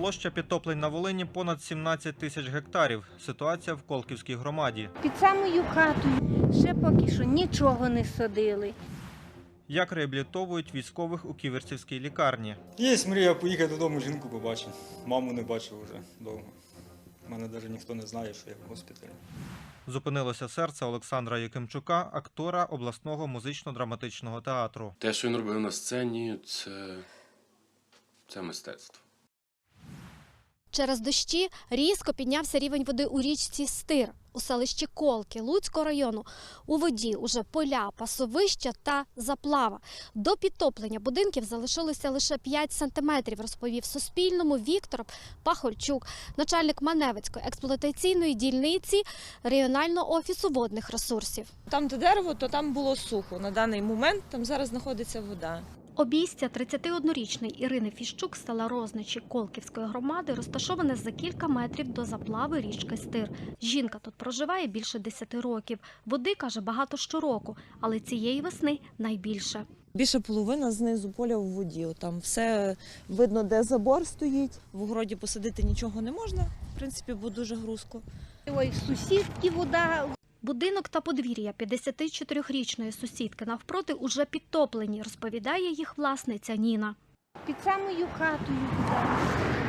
Площа підтоплень на Волині понад 17 тисяч гектарів. Ситуація в Колківській громаді. Під самою хатою ще поки що нічого не садили. Як реабілітовують військових у Ківерцівській лікарні? Є мрія поїхати додому, жінку побачити. Маму не бачив вже довго. У мене навіть ніхто не знає, що я в госпіталі. Зупинилося серце Олександра Якимчука, актора обласного музично-драматичного театру. Те, що він робив на сцені, це, це мистецтво. Через дощі різко піднявся рівень води у річці Стир у селищі Колки Луцького району. У воді уже поля, пасовища та заплава. До підтоплення будинків залишилося лише 5 сантиметрів, розповів Суспільному Віктор Пахольчук, начальник Маневицької експлуатаційної дільниці регіонального офісу водних ресурсів. Там, де дерево, то там було сухо. На даний момент там зараз знаходиться вода. Обійстя 31-річної Ірини Фіщук з села Розничі Колківської громади розташоване за кілька метрів до заплави річки Стир. Жінка тут проживає більше 10 років. Води каже багато щороку, але цієї весни найбільше. Більше половина знизу поля в воді. Там все видно, де забор стоїть. В огороді посадити нічого не можна. В принципі, бо дуже грузко. Ой, в сусідки вода. Будинок та подвір'я 54-річної сусідки навпроти уже підтоплені, розповідає їх власниця Ніна. Під самою хатою вода.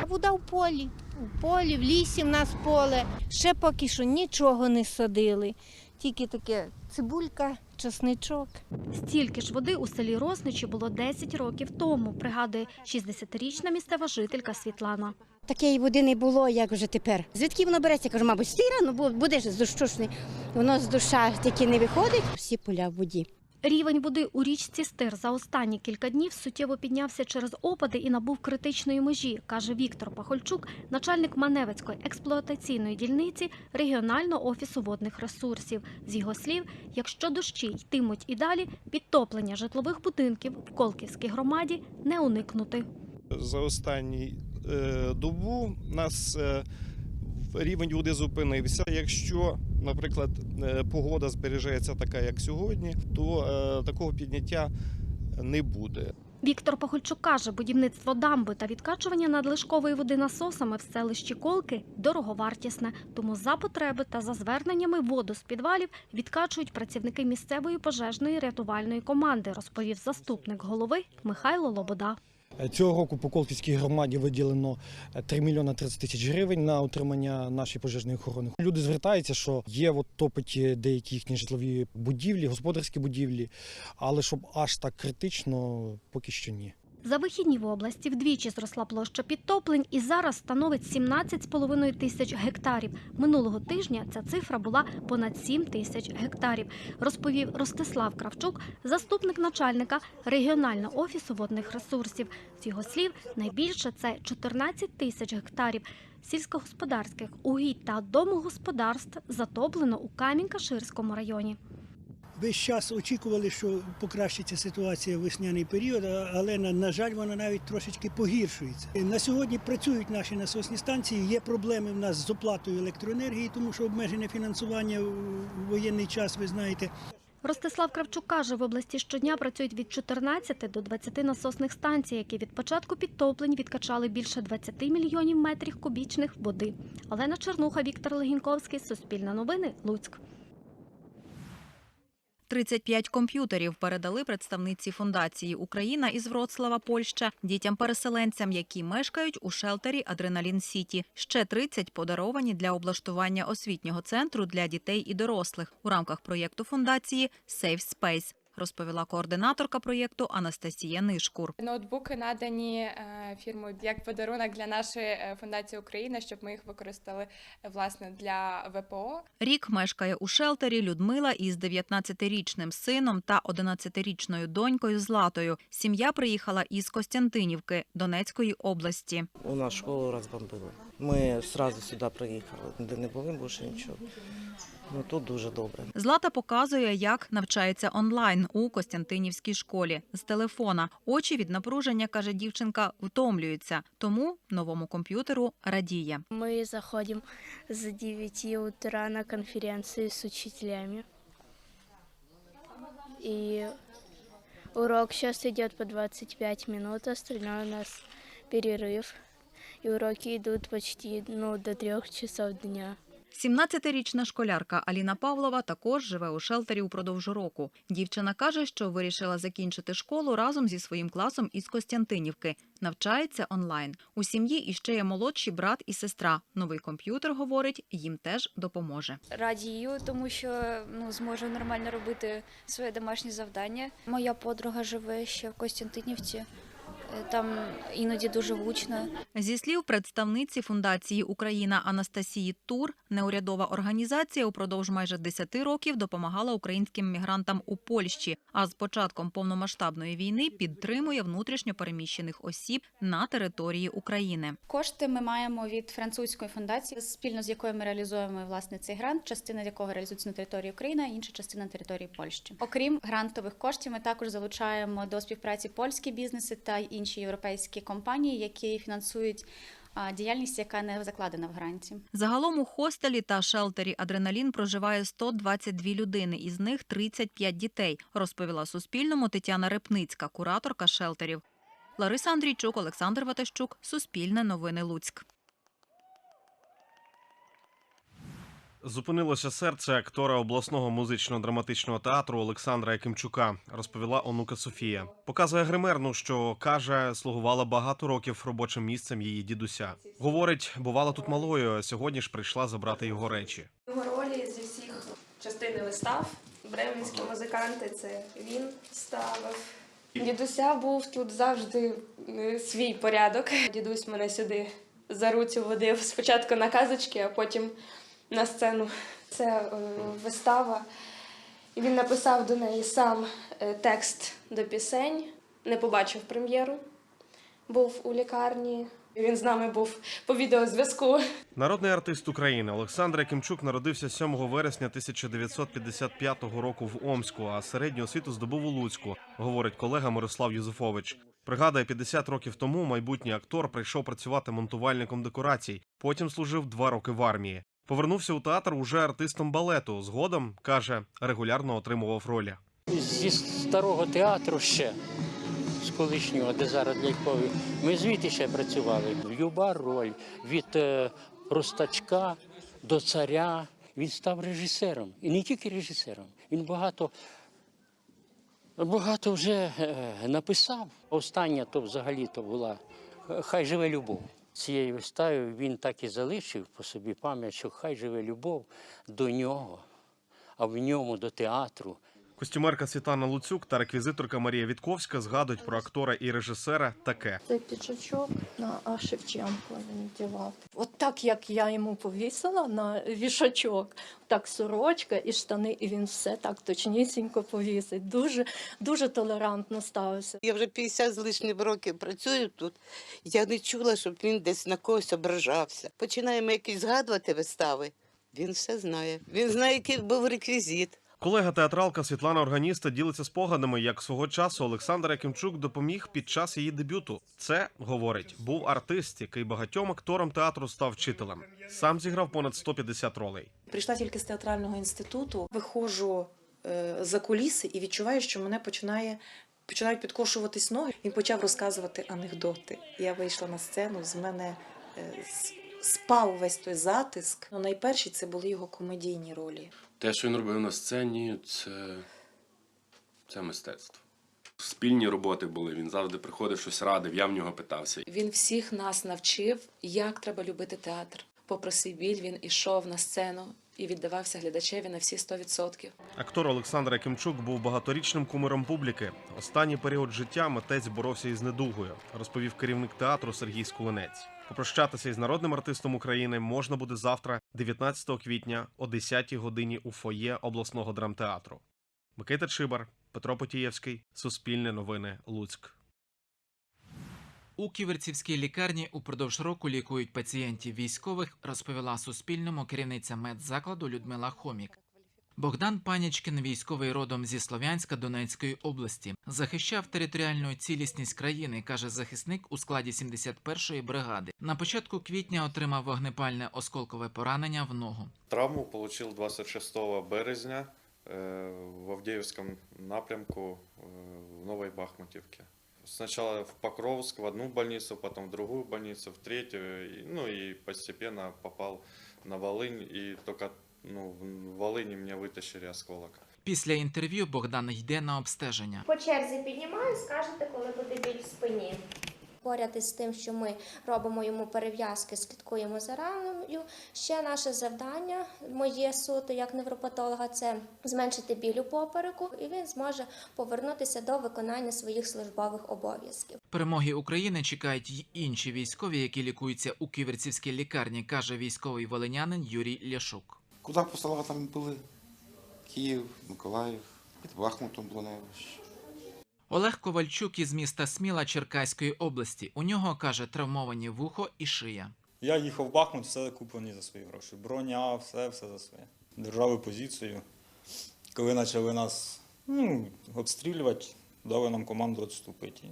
Вода в полі. У полі, в лісі в нас поле. Ще поки що нічого не садили. Тільки таке цибулька, чесничок. Стільки ж води у селі Росничі було 10 років тому, пригадує 60-річна місцева жителька Світлана. Такої води не було, як вже тепер. Звідки воно береться? Кажу, мабуть, стира, ну бо буде ж з дощушний. Воно з душа тільки не виходить, всі поля в воді. Рівень води у річці Стир за останні кілька днів суттєво піднявся через опади і набув критичної межі, каже Віктор Пахольчук, начальник Маневицької експлуатаційної дільниці регіонального офісу водних ресурсів. З його слів, якщо дощі йтимуть і далі, підтоплення житлових будинків в Колківській громаді не уникнути. за останню е, добу нас е, рівень води зупинився. Якщо, наприклад, е, погода збережеться така, як сьогодні, то е, такого підняття не буде. Віктор Пахольчук каже, будівництво дамби та відкачування надлишкової води насосами в селищі Колки дороговартісне. Тому за потреби та за зверненнями воду з підвалів відкачують працівники місцевої пожежної рятувальної команди, розповів заступник голови Михайло Лобода. Цього року по Колківській громаді виділено е, 3 мільйони 30 тисяч гривень на утримання нашої пожежної охорони. Люди звертаються, що є от топить деякі їхні житлові будівлі, господарські будівлі, але щоб аж так критично, поки що ні. За вихідні в області вдвічі зросла площа підтоплень і зараз становить 17,5 тисяч гектарів. Минулого тижня ця цифра була понад 7 тисяч гектарів, розповів Ростислав Кравчук, заступник начальника регіонального офісу водних ресурсів. З його слів, найбільше це 14 тисяч гектарів сільськогосподарських угідь та домогосподарств затоплено у Камінь-Каширському районі. Весь час очікували, що покращиться ситуація в весняний період, але на, жаль, вона навіть трошечки погіршується. На сьогодні працюють наші насосні станції. Є проблеми в нас з оплатою електроенергії, тому що обмежене фінансування в воєнний час, ви знаєте. Ростислав Кравчук каже, в області щодня працюють від 14 до 20 насосних станцій, які від початку підтоплень відкачали більше 20 мільйонів метрів кубічних води. Олена Чернуха, Віктор Легінковський, Суспільне новини, Луцьк. 35 комп'ютерів передали представниці фундації Україна із Вроцлава, Польща, дітям-переселенцям, які мешкають у шелтері Адреналін Сіті. Ще 30 подаровані для облаштування освітнього центру для дітей і дорослих у рамках проєкту фундації Safe Space, розповіла координаторка проєкту Анастасія Нишкур. Ноутбуки надані е, фірмою як подарунок для нашої е, фундації Україна, щоб ми їх використали е, власне для ВПО. Рік мешкає у шелтері Людмила із 19-річним сином та 11-річною донькою Златою. Сім'я приїхала із Костянтинівки Донецької області. У нас школу розбомбили. Ми одразу сюди приїхали, де не були більше нічого. Ну тут дуже добре. Злата показує, як навчається онлайн у Костянтинівській школі з телефона. Очі від напруження, каже дівчинка, втомлюються, тому новому комп'ютеру радіє. Мы заходим с 9 утра на конференции с учителями. И урок сейчас идет по 25 минут, остальное у нас перерыв. И уроки идут почти ну, до трех часов дня. 17-річна школярка Аліна Павлова також живе у шелтері упродовж року. Дівчина каже, що вирішила закінчити школу разом зі своїм класом із Костянтинівки. Навчається онлайн. У сім'ї іще є молодший брат і сестра. Новий комп'ютер, говорить, їм теж допоможе. Радію, тому що ну зможу нормально робити своє домашнє завдання. Моя подруга живе ще в Костянтинівці. Там іноді дуже гучно. Зі слів представниці фундації Україна Анастасії Тур, неурядова організація упродовж майже 10 років допомагала українським мігрантам у Польщі. А з початком повномасштабної війни підтримує внутрішньо переміщених осіб на території України. Кошти ми маємо від французької фундації, спільно з якою ми реалізуємо власне цей грант, частина якого реалізується на території України, а інша частина на території Польщі. Окрім грантових коштів, ми також залучаємо до співпраці польські бізнеси та інші європейські компанії, які фінансують діяльність, яка не закладена в гранті. Загалом у хостелі та шелтері Адреналін проживає 122 людини, із них 35 дітей, розповіла Суспільному Тетяна Репницька, кураторка шелтерів. Лариса Андрійчук, Олександр Ватащук, Суспільне новини Луцьк. Зупинилося серце актора обласного музично-драматичного театру Олександра Якимчука, розповіла онука Софія. Показує гримерну, що каже, слугувала багато років робочим місцем її дідуся. Говорить, бувала тут малою, а сьогодні ж прийшла забрати його речі. Його ролі зі всіх частин вистав. Бременські музиканти це він ставив. Дідуся був тут завжди е, свій порядок. Дідусь мене сюди за руцю водив спочатку на казочки, а потім на сцену. Це е, вистава. І він написав до неї сам е, текст до пісень, не побачив прем'єру, був у лікарні. Він з нами був по відеозв'язку. Народний артист України Олександр Якимчук народився 7 вересня 1955 року в Омську, а середню освіту здобув у Луцьку, говорить колега Мирослав Юзефович. Пригадує, 50 років тому майбутній актор прийшов працювати монтувальником декорацій. Потім служив два роки в армії. Повернувся у театр уже артистом балету. Згодом каже, регулярно отримував ролі. Зі старого театру ще, з колишнього, де зараз лялькові, ми звідти ще працювали. Люба роль від е, простачка до царя. Він став режисером. І не тільки режисером. Він багато, багато вже е, написав. Остання то взагалі то була Хай живе любов. Цією виставою він так і залишив по собі пам'ять, що хай живе любов до нього, а в ньому до театру. Костюмерка Світлана Луцюк та реквізиторка Марія Вітковська згадують про актора і режисера таке. Цей піджачок на. Шевченко він вдівав. От так як я йому повісила на вішачок, так сорочка і штани, і він все так точнісінько повісить. Дуже, дуже толерантно ставився. Я вже 50 з лишнім років працюю тут. Я не чула, щоб він десь на когось ображався. Починаємо якісь згадувати вистави. Він все знає. Він знає, який був реквізит. Колега театралка Світлана Органіста ділиться спогадами, як свого часу Олександр Якимчук допоміг під час її дебюту. Це говорить, був артист, який багатьом акторам театру став вчителем. Сам зіграв понад 150 ролей. Прийшла тільки з театрального інституту, виходжу е, за куліси і відчуваю, що мене починає. Починають підкошуватись ноги. Він почав розказувати анекдоти. Я вийшла на сцену, з мене е, спав весь той затиск. Ну, найперші це були його комедійні ролі. Те, що він робив на сцені, це, це мистецтво. Спільні роботи були. Він завжди приходив щось радив, я в нього питався. Він всіх нас навчив, як треба любити театр. Попри свій біль, він ішов на сцену і віддавався глядачеві на всі 100%. Актор Олександр Якимчук був багаторічним кумиром публіки. Останній період життя митець боровся із недугою, розповів керівник театру Сергій Скулинець. Попрощатися із народним артистом України можна буде завтра, 19 квітня, о 10 годині у фоє обласного драмтеатру. Микита Чибар, Петро Потієвський, Суспільне новини, Луцьк. У Ківерцівській лікарні упродовж року лікують пацієнтів військових, розповіла Суспільному керівниця медзакладу Людмила Хомік. Богдан Панічкін, військовий родом зі Слов'янська Донецької області, захищав територіальну цілісність країни, каже захисник у складі 71-ї бригади. На початку квітня отримав вогнепальне осколкове поранення в ногу. Травму получил 26 березня э, в Авдеевском напрямку э, в Новой Бахмутівці. Сначала в Покровск, в одну больницу, потом в другую больницу, в третью. и- Ну и постепенно попал на Волынь. И только ну, в Волыни меня вытащили осколок. Після інтерв'ю Богдан йде на обстеження. По черзі піднімаю, скажете, коли буде біль в спині. Поряд із тим, що ми робимо йому перев'язки, слідкуємо за раною. Ще наше завдання, моє суто як невропатолога, це зменшити біль у попереку, і він зможе повернутися до виконання своїх службових обов'язків. Перемоги України чекають й інші військові, які лікуються у ківерцівській лікарні, каже військовий волинянин Юрій Ляшук. Куди посилали, там були. Київ, Миколаїв, під Бахмутом найвищі. Олег Ковальчук із міста Сміла Черкаської області. У нього каже травмовані вухо і шия. Я їхав в Бахмут, все куплені за свої гроші. Броня, все, все за своє. Держали позицію. Коли почали нас ну, обстрілювати, дали нам команду відступити.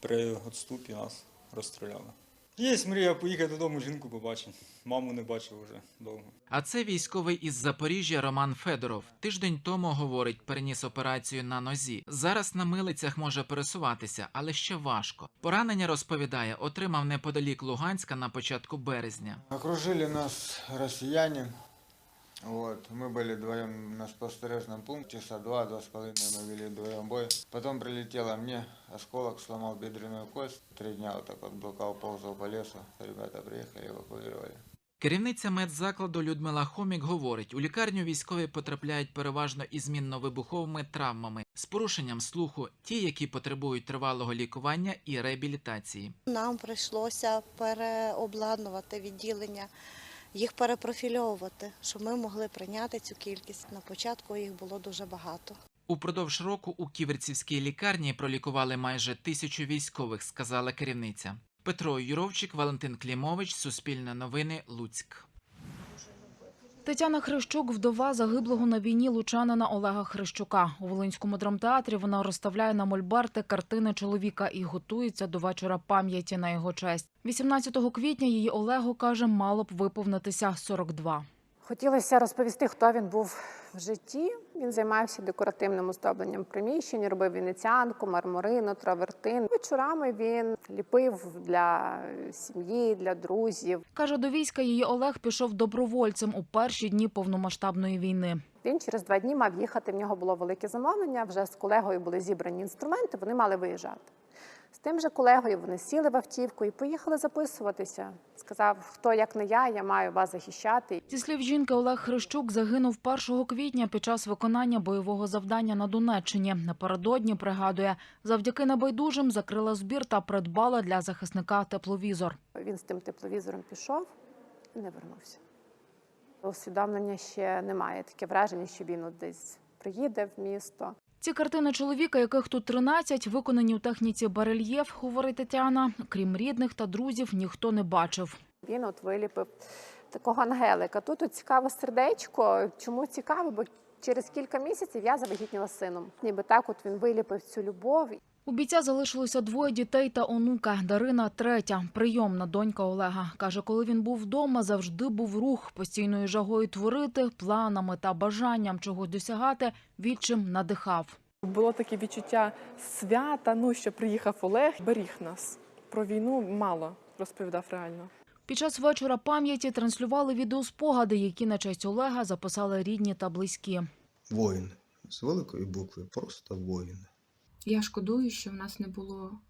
При відступі нас розстріляли. Є мрія поїхати додому, жінку побачити. Маму не бачив вже довго. А це військовий із Запоріжжя Роман Федоров. Тиждень тому говорить, переніс операцію на нозі. Зараз на милицях може пересуватися, але ще важко. Поранення розповідає, отримав неподалік Луганська на початку березня. Окружили нас россияне. Вот. Мы были вдвоем на спостережном пункте, часа два, два с половиной мы вели вдвоем бой. Потом прилетело мне, осколок сломал бедренную кость. Три дня вот так вот блокал, ползал по лесу. Ребята приехали, эвакуировали. Керівниця медзакладу Людмила Хомік говорить, у лікарню військові потрапляють переважно із мінно-вибуховими травмами, з порушенням слуху, ті, які потребують тривалого лікування і реабілітації. Нам прийшлося переобладнувати відділення, їх перепрофільовувати, щоб ми могли прийняти цю кількість. На початку їх було дуже багато. Упродовж року у Ківерцівській лікарні пролікували майже тисячу військових, сказала керівниця. Петро Юровчик, Валентин Клімович, Суспільне новини, Луцьк. Тетяна Хрещук, вдова загиблого на війні лучанина Олега Хрещука. У Волинському драмтеатрі вона розставляє на мольбарти картини чоловіка і готується до вечора пам'яті на його честь. 18 квітня її Олегу каже, мало б виповнитися 42. Хотілося розповісти, хто він був в житті. Він займався декоративним оздобленням приміщень, робив венеціанку, мармурину, травертин. Вечорами він ліпив для сім'ї, для друзів. Каже, до війська її Олег пішов добровольцем у перші дні повномасштабної війни. Він через два дні мав їхати. В нього було велике замовлення. Вже з колегою були зібрані інструменти. Вони мали виїжджати. З тим же колегою вони сіли в автівку і поїхали записуватися. Сказав, хто як не я, я маю вас захищати. Зі слів жінки, Олег Хрещук загинув 1 квітня під час виконання бойового завдання на Донеччині. Напередодні пригадує, завдяки небайдужим закрила збір та придбала для захисника тепловізор. Він з тим тепловізором пішов і не вернувся. Усвідомлення ще немає. Таке враження, що він десь приїде в місто. Ці картини чоловіка, яких тут 13, виконані у техніці барельєф, говорить Тетяна. Крім рідних та друзів, ніхто не бачив. Він от виліпив такого ангелика. Тут от цікаве сердечко. Чому цікаво? Бо через кілька місяців я завагітніла сином. Ніби так, от він виліпив цю любов. У бійця залишилося двоє дітей та онука. Дарина третя, прийомна донька Олега. Каже, коли він був вдома, завжди був рух, постійною жагою творити, планами та бажанням чогось досягати, відчим надихав. Було таке відчуття свята, ну що приїхав Олег, беріг нас. Про війну мало розповідав реально. Під час вечора пам'яті транслювали відеоспогади, які на честь Олега записали рідні та близькі. Воїн з великої букви, просто воїн. Я шкодую, що в нас не було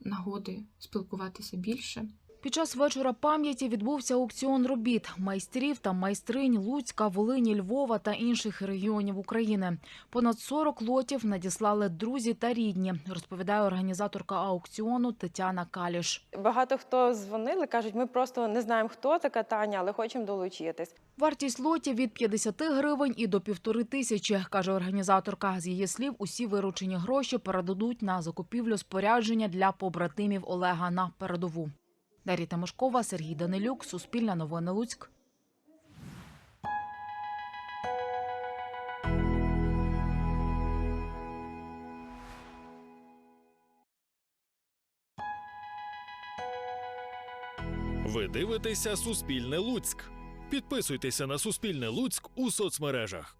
нагоди спілкуватися більше. Під час вечора пам'яті відбувся аукціон робіт майстрів та майстринь Луцька, Волині, Львова та інших регіонів України. Понад 40 лотів надіслали друзі та рідні, розповідає організаторка аукціону Тетяна Каліш. Багато хто дзвонили, кажуть, ми просто не знаємо, хто така Таня, але хочемо долучитись. Вартість лотів від 50 гривень і до півтори тисячі, каже організаторка. З її слів, усі виручені гроші передадуть на закупівлю спорядження для побратимів Олега на передову. Дар'я Тимошкова, Сергій Данилюк, Суспільне новини Луцьк. Ви дивитеся Суспільне Луцьк. Підписуйтеся на Суспільне Луцьк у соцмережах.